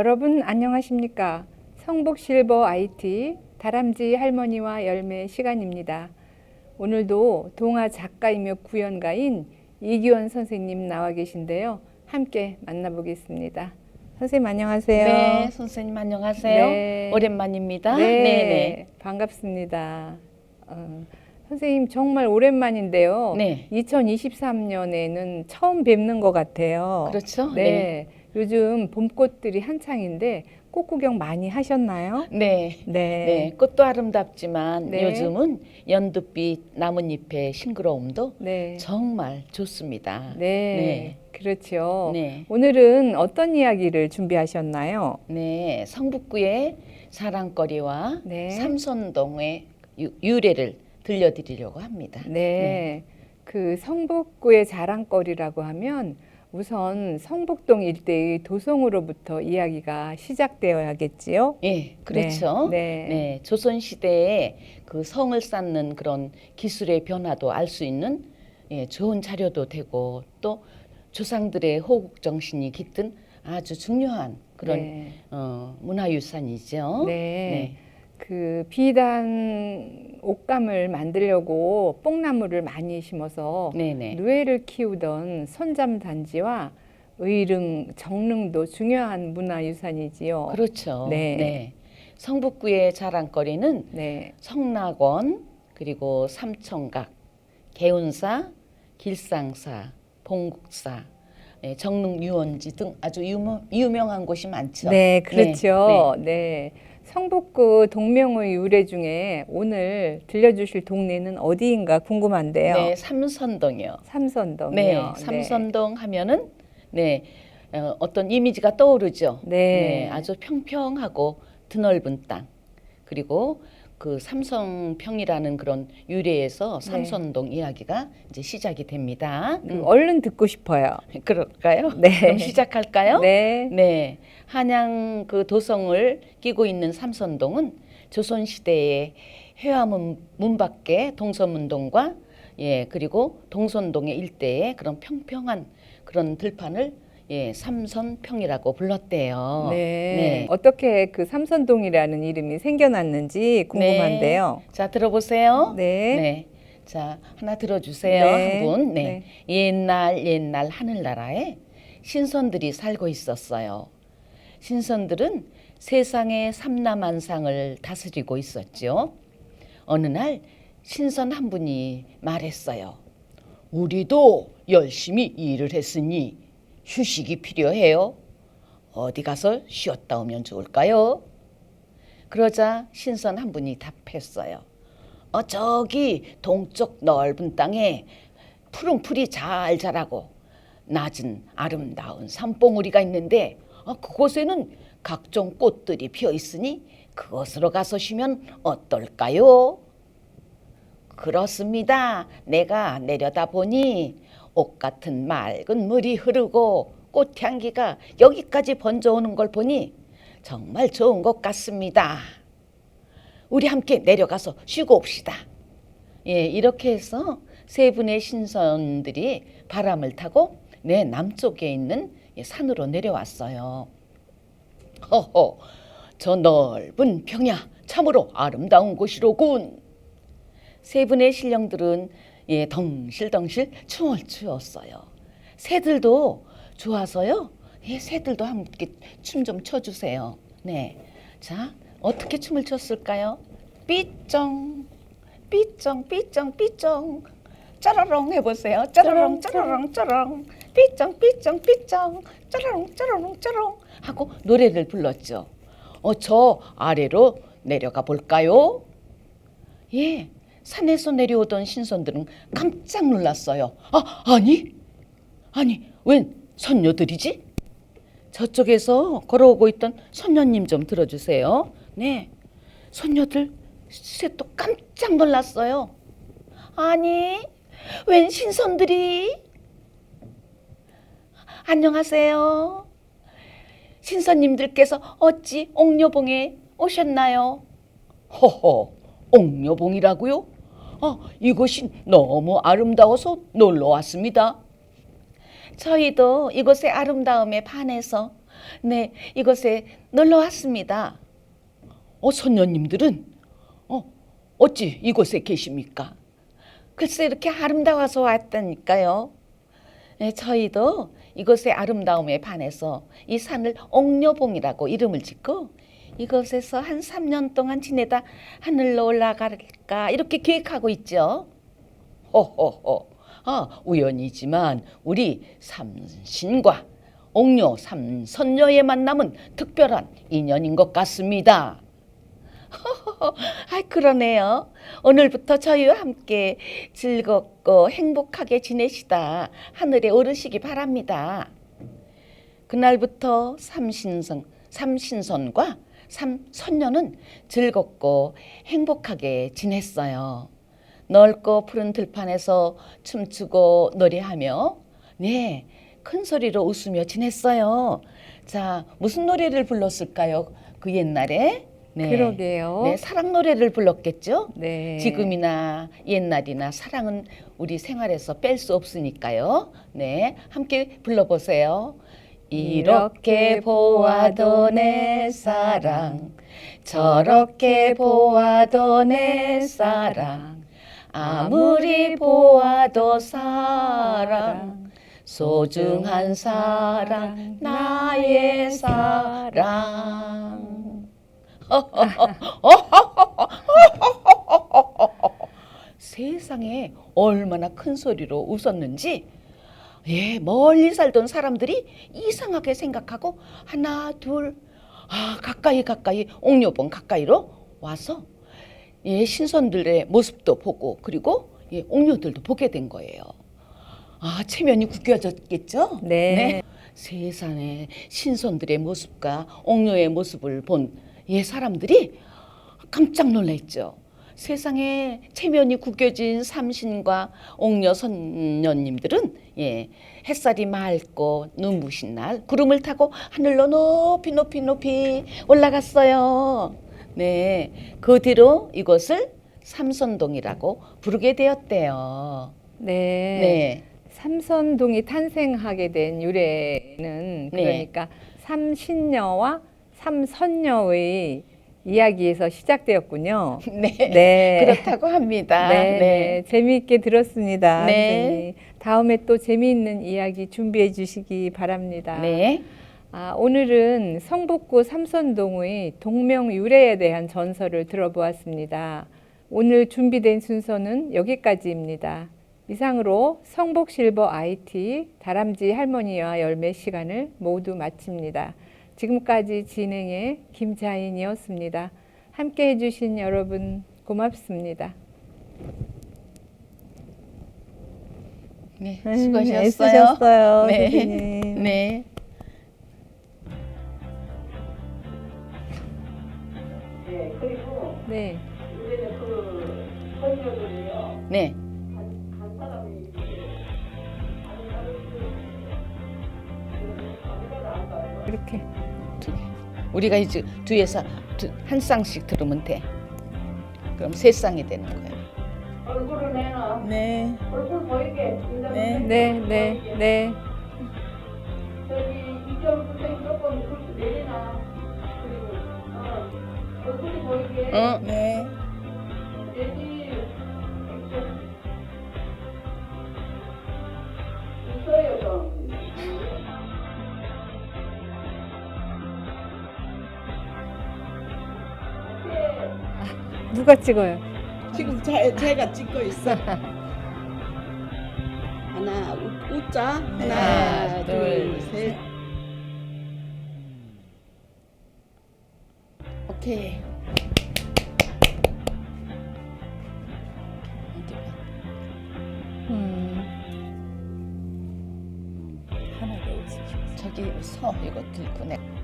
여러분 안녕하십니까? 성북 실버 IT 다람쥐 할머니와 열매 시간입니다. 오늘도 동화 작가이며 구연가인 이기원 선생님 나와 계신데요. 함께 만나보겠습니다. 선생님 안녕하세요. 네, 선생님 안녕하세요. 네. 오랜만입니다. 네, 네, 네. 반갑습니다. 어, 선생님 정말 오랜만인데요. 네. 2023년에는 처음 뵙는 것 같아요. 그렇죠? 네. 요즘 봄꽃들이 한창인데 꽃 구경 많이 하셨나요? 네. 네. 네, 꽃도 아름답지만 네. 요즘은 연두빛 나뭇잎의 싱그러움도 네. 정말 좋습니다. 네. 그렇죠. 네. 오늘은 어떤 이야기를 준비하셨나요? 네, 성북구의 자랑거리와 네. 삼선동의 유, 유래를 들려드리려고 합니다. 네. 그 성북구의 자랑거리라고 하면 우선 성북동 일대의 도성으로부터 이야기가 시작되어야겠지요. 예, 그렇죠. 네. 네, 조선 시대에 그 성을 쌓는 그런 기술의 변화도 알 수 있는 예, 좋은 자료도 되고 또 조상들의 호국 정신이 깃든 아주 중요한 그런 네. 어, 문화유산이죠. 네. 그 비단 옷감을 만들려고 뽕나무를 많이 심어서 네, 네. 누에를 키우던 선잠 단지와 의릉, 정릉도 중요한 문화유산이지요. 그렇죠. 네. 네. 성북구의 자랑거리는 네. 성낙원 그리고 삼청각, 개운사, 길상사, 봉국사, 예, 정릉 유원지 등 아주 유명, 유명한 곳이 많죠. 네, 그렇죠. 네. 성북구 동명의 유래 중에 오늘 들려주실 동네는 어디인가 궁금한데요. 네, 삼선동이요. 삼선동이요. 네, 삼선동 하면은 네 어, 어떤 이미지가 떠오르죠. 네. 아주 평평하고 드넓은 땅 그리고 그 삼성평이라는 그런 유래에서 삼선동 이야기가 이제 시작이 됩니다. 그 음, 얼른 듣고 싶어요. 그럴까요? 네. 그럼 시작할까요? 네. 네, 한양 그 도성을 끼고 있는 삼선동은 조선 시대의 회화문 문 밖에 동서문동과 예 그리고 동선동의 일대에 그런 평평한 그런 들판을 예 삼선평이라고 불렀대요. 네. 어떻게 그 삼선동이라는 이름이 생겨났는지 궁금한데요. 자 들어보세요. 네. 네. 자 하나 들어주세요 네. 한 분. 네. 옛날 옛날 하늘나라에 신선들이 살고 있었어요. 신선들은 세상의 삼남한상을 다스리고 있었죠. 어느 날 신선 한 분이 말했어요. 우리도 열심히 일을 했으니 휴식이 필요해요. 어디 가서 쉬었다 오면 좋을까요? 그러자 신선 한 분이 답했어요. 어, 저기 동쪽 넓은 땅에 푸른 풀이 잘 자라고 낮은 아름다운 산봉우리가 있는데 어, 그곳에는 각종 꽃들이 피어 있으니 그곳으로 가서 쉬면 어떨까요? 그렇습니다. 내가 내려다 보니 옷 같은 맑은 물이 흐르고 꽃향기가 여기까지 번져오는 걸 보니 정말 좋은 것 같습니다. 우리 함께 내려가서 쉬고 옵시다. 예, 이렇게 해서 세 분의 신선들이 바람을 타고 내 남쪽에 있는 예, 산으로 내려왔어요. 허허, 저 넓은 평야 참으로 아름다운 곳이로군. 세 분의 신령들은 예, 덩실덩실 춤을 추었어요. 새들도 좋아서요. 예, 새들도 함께 춤 좀 춰주세요. 네, 자 어떻게 춤을 췄을까요? 삐쩡, 삐쩡, 삐쩡, 삐쩡. 짜라롱 해보세요. 짜라롱, 짜라롱, 짜라롱. 삐쩡, 삐쩡, 삐쩡. 짜라롱, 짜라롱, 짜라롱 하고 노래를 불렀죠. 어, 저 아래로 내려가 볼까요? 예, 산에서 내려오던 신선들은 깜짝 놀랐어요. 아, 아니, 아니, 웬 선녀들이지? 저쪽에서 걸어오고 있던 선녀님 좀 들어주세요. 네, 선녀들 셋도 깜짝 놀랐어요. 아니, 웬 신선들이? 안녕하세요. 신선님들께서 어찌 옥녀봉에 오셨나요? 허허, 옥녀봉이라고요? 아, 이곳이 너무 아름다워서 놀러 왔습니다. 저희도 이곳의 아름다움에 반해서 네, 이곳에 놀러 왔습니다. 어, 선녀님들은 어, 어찌 이곳에 계십니까? 글쎄 이렇게 아름다워서 왔다니까요. 네, 저희도 이곳의 아름다움에 반해서 이 산을 옥녀봉이라고 이름을 짓고 이곳에서 한 3년 동안 지내다 하늘로 올라갈까 이렇게 계획하고 있죠. 호호호. 아, 우연이지만 우리 삼신과 옥녀 삼선녀의 만남은 특별한 인연인 것 같습니다. 아, 그러네요. 오늘부터 저희와 함께 즐겁고 행복하게 지내시다 하늘에 오르시기 바랍니다. 그날부터 삼신성, 삼신선과 삼선녀는 즐겁고 행복하게 지냈어요. 넓고 푸른 들판에서 춤추고 노래하며 네, 큰 소리로 웃으며 지냈어요. 자, 무슨 노래를 불렀을까요? 그 옛날에? 네. 그러게요. 네, 사랑 노래를 불렀겠죠? 네. 지금이나 옛날이나 사랑은 우리 생활에서 뺄 수 없으니까요. 네, 함께 불러보세요. 이렇게 보아도 내 사랑, 저렇게 보아도 내 사랑, 아무리 보아도 사랑, 소중한 사랑, 나의 사랑. 세상에 얼마나 큰 소리로 웃었는지 예 멀리 살던 사람들이 이상하게 생각하고 하나 둘 아 가까이 가까이 옥녀봉 가까이로 와서 예 신선들의 모습도 보고 그리고 예 옥녀들도 보게 된 거예요. 아 체면이 구겨졌겠죠? 네. 세상에 신선들의 모습과 옥녀의 모습을 본 예 사람들이 깜짝 놀랐죠. 세상에 체면이 구겨진 삼신과 옥녀 선녀님들은 예 햇살이 맑고 눈부신 날 구름을 타고 하늘로 높이 높이 높이 올라갔어요. 네, 그 뒤로 이곳을 삼선동이라고 부르게 되었대요. 네. 네, 삼선동이 탄생하게 된 유래는 네. 그러니까 삼신녀와 삼선녀의 이야기에서 시작되었군요. 네, 네. 그렇다고 합니다. 네, 네. 재미있게 들었습니다. 네. 선생님. 다음에 또 재미있는 이야기 준비해 주시기 바랍니다. 네. 아, 오늘은 성북구 삼선동의 동명 유래에 대한 전설을 들어보았습니다. 오늘 준비된 순서는 여기까지입니다. 이상으로 성북 실버 IT 다람쥐 할머니와 열매 시간을 모두 마칩니다. 지금까지 진행의 김자인이었습니다. 함께 해주신 여러분 고맙습니다. 네, 음, 수고하셨어요. 애쓰셨어요, 네. 선생님. 네. 네. 네. 이렇게. 두 개. 우리가 이제 뒤에서 두, 한 쌍씩 들으면 돼. 그럼 세 쌍이 되는 거예요. 얼굴을 내놔. 네. 얼굴 보이게. 네. 네, 네, 네. 저기 이쪽부터 조금 그렇게 내려놔. 그리고 어, 얼굴이 보이게. 응. 네. 돼지 누가 찍어요? 지금 제, 제가 찍고 있어. 하나, 웃, 웃자. 하나, 하나, 둘, 둘, 셋. 오케이. 음. 저기 서 이거 들고 내.